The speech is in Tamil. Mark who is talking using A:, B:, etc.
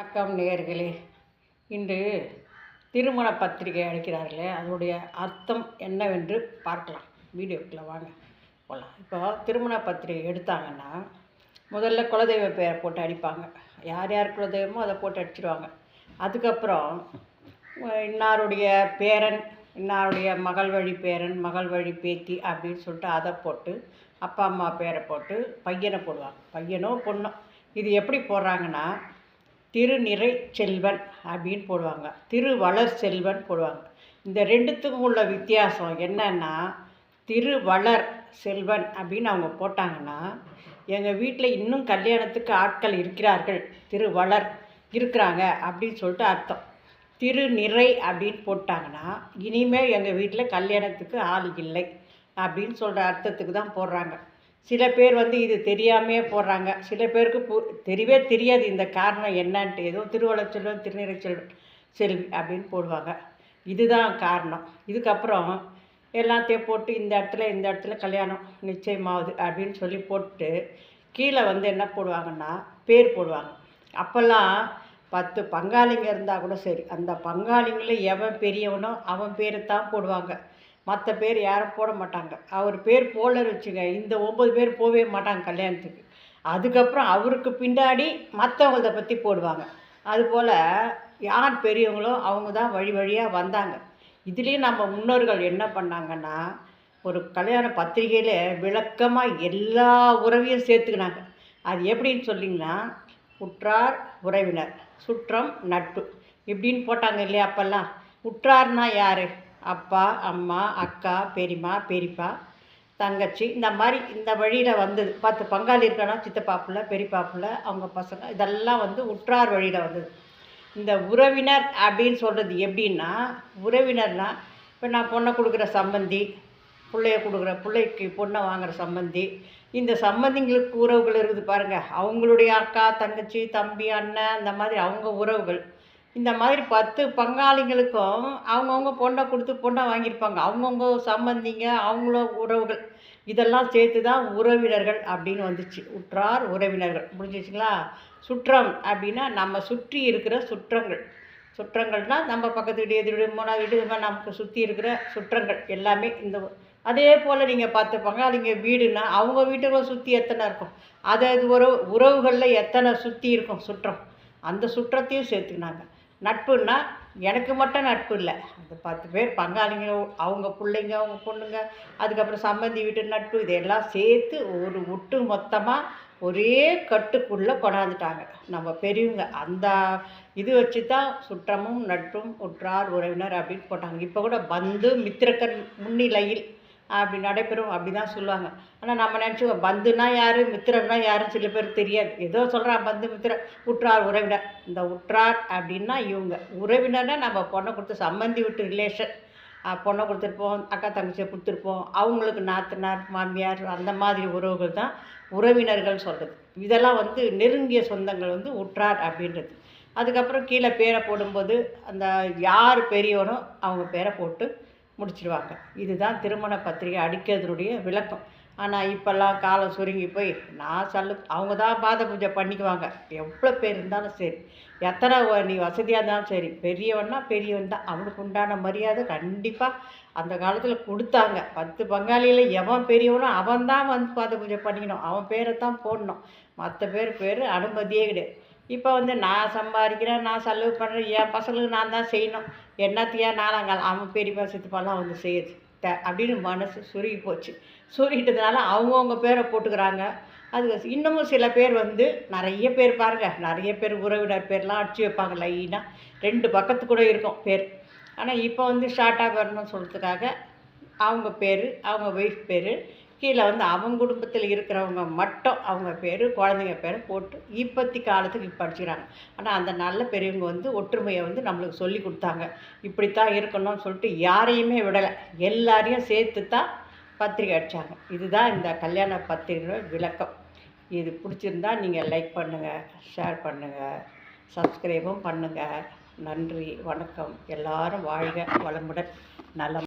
A: வணக்கம் நேர்களே இன்று திருமண பத்திரிகை அளிக்கிறார்களே. அதனுடைய அர்த்தம் என்னவென்று பார்க்கலாம். வீடியோக்குள்ளே வாங்க. போகலாம் இப்போ திருமண பத்திரிகை எடுத்தாங்கன்னா முதல்ல குலதெய்வ பேரை போட்டு அடிப்பாங்க. யார் யார் குலதெய்வமோ அதை போட்டு அடிச்சிடுவாங்க அதுக்கப்புறம் இன்னாருடைய பேரன் இன்னாருடைய மகள் வழி பேரன் மகள் வழி பேத்தி அப்படின்னு சொல்லிட்டு அதை போட்டு அப்பா அம்மா பேரை போட்டு பையனை போடுவாங்க. பையனோ பொண்ணோ. இது எப்படி போடுறாங்கன்னா திருநிறை செல்வன் அப்படின்னு போடுவாங்க. திருவளர் செல்வன் போடுவாங்க. இந்த ரெண்டுத்துக்கும் உள்ள வித்தியாசம் என்னன்னா திருவளர் செல்வன் அப்படின்னு அவங்க போட்டாங்கன்னா எங்கள் வீட்டில் இன்னும் கல்யாணத்துக்கு ஆட்கள் இருக்கிறார்கள். திருவளர் இருக்கிறாங்க அப்படின்னு சொல்லிட்டு அர்த்தம். திருநிறை அப்படின்னு போட்டாங்கன்னா இனிமேல் எங்கள் வீட்டில் கல்யாணத்துக்கு ஆள் இல்லை அப்படின்னு சொல்கிற அர்த்தத்துக்கு தான் போடுறாங்க. சில பேர் வந்து இது தெரியாமையே போடுறாங்க. சில பேருக்கு பு தெரியவே தெரியாது இந்த காரணம் என்னன்ட்டு. ஏதோ திருவள்ளச்செல்வன் செல்வன் செல்வன் செல்வி அப்படின்னு போடுவாங்க. இதுதான் காரணம். இதுக்கப்புறம் எல்லாத்தையும் போட்டு இந்த இடத்துல இந்த இடத்துல கல்யாணம் நிச்சயமாகுது அப்படின்னு சொல்லி போட்டு கீழே வந்து என்ன போடுவாங்கன்னா பேர் போடுவாங்க. அப்போல்லாம் பத்து பங்காளிங்க இருந்தால் கூட சரி. அந்த பங்காளிங்களில் எவன் பெரியவனோ அவன் பேரை தான் போடுவாங்க. மற்ற பேர் யாரும் போட மாட்டாங்க. அவர் பேர் போடலன்னு வச்சுங்க இந்த ஒம்பது பேர் போகவே மாட்டாங்க கல்யாணத்துக்கு. அதுக்கப்புறம் அவருக்கு பின்னாடி மற்றவங்கள பற்றி போடுவாங்க. அதுபோல் யார் பெரியவங்களோ அவங்க தான் வழி வழியாக வந்தாங்க. இதுலேயும் நம்ம முன்னோர்கள் என்ன பண்ணாங்கன்னா ஒரு கல்யாண பத்திரிகையில் விளக்கமாக எல்லா உறவையும் சேர்த்துக்கினாங்க. அது எப்படின்னு சொல்லிங்கன்னா உற்றார் உறவினர் சுற்றம் நட்பு. இப்படின்னு போட்டாங்க இல்லையா அப்போல்லாம்? உற்றார்னா யார்? அப்பா அம்மா அக்கா பெரியம்மா பெரியப்பா தங்கச்சி இந்த மாதிரி இந்த வழியில் வந்தது. பத்து பங்காளி இருக்கானா சித்தப்பா பிள்ளை பெரியப்பா பிள்ளை அவங்க பசங்க இதெல்லாம் வந்து உற்றார் வழியில் வந்தது. இந்த உறவினர் அப்படின்னு சொல்கிறது எப்படின்னா உறவினர்னால் இப்போ நான் பொண்ணை கொடுக்குற சம்பந்தி பிள்ளைய கொடுக்குற பிள்ளைக்கு பொண்ணை வாங்குகிற சம்பந்தி இந்த சம்பந்திங்களுக்கு உறவுகள் இருக்குது பாருங்கள் அவங்களுடைய அக்கா தங்கச்சி தம்பி அண்ணன் அந்த மாதிரி அவங்க உறவுகள். இந்த மாதிரி பத்து பங்காளிங்களுக்கும் அவங்கவுங்க பொண்ணை கொடுத்து பொண்ணை வாங்கியிருப்பாங்க. அவங்கவுங்க சம்பந்திங்க அவங்களோ உறவுகள் இதெல்லாம் சேர்த்து தான் உறவினர்கள் அப்படின்னு வந்துச்சு. உற்றார் உறவினர்கள். முடிஞ்சிச்சுங்களா சுற்றம் அப்படின்னா நம்ம சுற்றி இருக்கிற சுற்றங்கள். சுற்றங்கள்னால் நம்ம பக்கத்து வீடு எதிர் வீடு மூணாவது வீடு இது மாதிரி நமக்கு சுற்றி இருக்கிற சுற்றங்கள் எல்லாமே இந்த அதே போல் நீங்கள் பத்து பங்காளிங்க வீடுனா அவங்க வீட்டுக்குள்ள சுற்றி எத்தனை இருக்கும்? அதாவது உறவு உறவுகளில் எத்தனை சுற்றி இருக்கும் சுற்றம்? அந்த சுற்றத்தையும் சேர்த்துக்கினாங்க. நட்புன்னா எனக்கு மட்டும் நட்பு இல்லை. அந்த பத்து பேர் பங்காளிங்க அவங்க பிள்ளைங்க அவங்க பொண்ணுங்க அதுக்கப்புறம் சம்பந்தி வீட்டு நட்பு இதெல்லாம் சேர்த்து ஒரு ஒட்டு மொத்தமாக ஒரே கட்டுக்குள்ளே கொண்டாந்துட்டாங்க. நம்ம பெரியவங்க அந்த இது வச்சு தான் சுற்றமும் நட்பும் உற்றார் உறவினர் அப்படின்னு போட்டாங்க. இப்போ கூட பந்து மித்திரக்கன் முன்னிலையில் அப்படி நடைபெறும் அப்படி தான் சொல்லுவாங்க. ஆனால் நம்ம நினச்சிக்கோ பந்துனா யார் மித்திரன்னா யாருன்னு சில பேர் தெரியாது. ஏதோ சொல்கிறான் பந்து மித்திர உற்றார் உறவினர். இந்த உற்றார் அப்படின்னா இவங்க. உறவினர்னா நம்ம பொண்ணை கொடுத்து சம்மந்தி விட்டு ரிலேஷன் பொண்ணை கொடுத்துருப்போம் அக்கா தங்கச்சியை கொடுத்துருப்போம் அவங்களுக்கு நாத்தனார் மாமியார் அந்த மாதிரி உறவுகள் தான் உறவினர்கள் சொல்கிறது இதெல்லாம் வந்து நெருங்கிய சொந்தங்கள் வந்து உற்றார் அப்படின்றது. அதுக்கப்புறம் கீழே பேரை போடும்போது அந்த யார் பெரியவனோ அவங்க பேரை போட்டு முடிச்சிடுவாங்க இதுதான் திருமண பத்திரிகை அடிக்கிறதுனுடைய விளக்கம். ஆனால் இப்போல்லாம் காலம் சுருங்கி போய் நான் சல்லு அவங்க தான் பாத பூஜை பண்ணிக்குவாங்க. எவ்வளோ பேர் இருந்தாலும் சரி. எத்தனை நீ வசதியாக இருந்தாலும் சரி. பெரியவன்னா பெரியவன் தான். அவனுக்கு உண்டான மரியாதை கண்டிப்பாக அந்த காலத்தில் கொடுத்தாங்க. பத்து பங்காளியில் எவன் பெரியவனோ அவன் தான் வந்து பாத பூஜை பண்ணிக்கணும். அவன் பேரை தான் போடணும். மற்ற பேர் பேர் அனுமதியே கிடையாது. இப்போ வந்து நான் சம்பாதிக்கிறேன் நான் செலவு பண்ணுறேன் என் பசங்களுக்கு நான் தான் செய்யணும். என்னத்தையா நாளாங்காலம் அவன் பெரியப்பா சித்தப்பாலாம் வந்து செய்யுது. த அப்படின்னு மனசு சுருகி போச்சு. சுருகிட்டதுனால அவங்கவுங்க பேரை போட்டுக்கிறாங்க. அது இன்னமும் சில பேர் வந்து நிறைய பேர் பாருங்க நிறைய பேர் உறவினர் பேர்லாம் அடிச்சு வைப்பாங்க லைனாக ரெண்டு பக்கத்து கூட இருக்கும் பேர். ஆனால் இப்போ வந்து ஷார்ட்டாக வரணும்னு சொல்கிறதுக்காக அவங்க பேர் அவங்க ஒய்ஃப் பேர் கீழே வந்து அவங்க குடும்பத்தில் இருக்கிறவங்க மட்டும் அவங்க பேர் குழந்தைங்க பேரை போட்டு இப்பத்தி காலத்துக்கு இப்போ அடிச்சுக்கிறாங்க. ஆனால் அந்த நல்ல பெரியவங்க வந்து ஒற்றுமையை வந்து நம்மளுக்கு சொல்லி கொடுத்தாங்க. இப்படித்தான் இருக்கணும்னு சொல்லிட்டு யாரையுமே விடலை. எல்லாரையும் சேர்த்து தான் பத்திரிக்கை அடித்தாங்க இதுதான் இந்த கல்யாண பத்திரிகையோட விளக்கம். இது பிடிச்சிருந்தா நீங்கள் லைக் பண்ணுங்கள் ஷேர் பண்ணுங்கள் சப்ஸ்கிரைபும் பண்ணுங்கள் நன்றி வணக்கம். எல்லாரும் வாழ்க வளமுடன். நலம்.